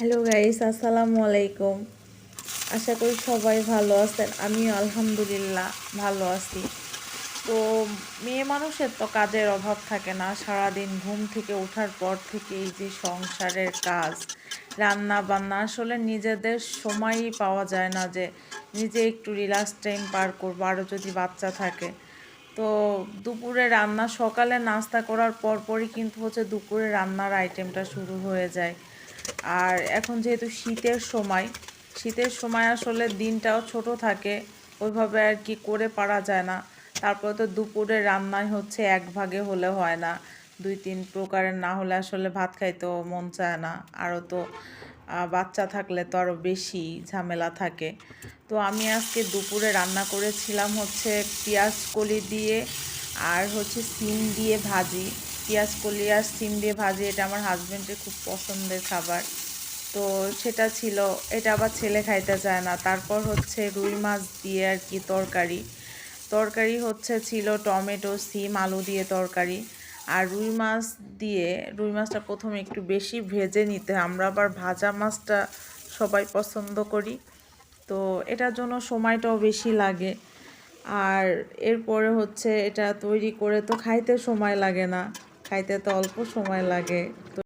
Hello guys আসসালামু আলাইকুম আশা করি সবাই ভালো আছেন। আমিও আলহামদুলিল্লাহ ভালো আছি। তো মেয়ে মানুষের তো কাজের অভাব থাকে না। সারাদিন ঘুম থেকে ওঠার পর থেকে এই যে সংসারের কাজ রান্না বান্না আসলে নিজেদের সময়ই পাওয়া যায় না যে নিজে একটু রিল্যাক্স টাইম পার করব আরও যদি বাচ্চা থাকে। তো দুপুরে রান্না, সকালে নাস্তা করার পরপরই কিন্তু হচ্ছে দুপুরে রান্নার আইটেমটা শুরু হয়ে যায়। আর এখন যেহেতু শীতের সময় শীতের সময় আসলে দিনটাও ছোট থাকে, ওইভাবে আর কি করে পারা যায় না। তারপরে তো দুপুরে রান্নাই হচ্ছে এক ভাগে হলে হয় না। দুই তিন প্রকারের না হলে আসলে ভাত খাইতেও মন চায় না। আরও তো বাচ্চা থাকলে তো আরও বেশি ঝামেলা থাকে। তো আমি আজকে দুপুরে রান্না করেছিলাম হচ্ছে পেঁয়াজ কলি দিয়ে আর হচ্ছে সিম দিয়ে ভাজি। পেঁয়াজ কলি আর সিম দিয়ে ভাজি, এটা আমার হাজব্যান্ডের খুব পছন্দের খাবার। তো সেটা ছিল, এটা আবার ছেলে খাইতে চায় না। তারপর হচ্ছে রুই মাছ দিয়ে আর কি তরকারি। তরকারি হচ্ছে ছিল টমেটো, সিম, আলু দিয়ে তরকারি। আর রুই মাছ দিয়ে, রুই মাছটা প্রথমে একটু বেশি ভেজে নিতে। আমরা আবার ভাজা মাছটা সবাই পছন্দ করি। তো এটার জন্য সময়টাও বেশি লাগে। আর এরপরে হচ্ছে এটা তৈরি করে তো খাইতে সময় লাগে না। খাইতে তো অল্প সময় লাগে।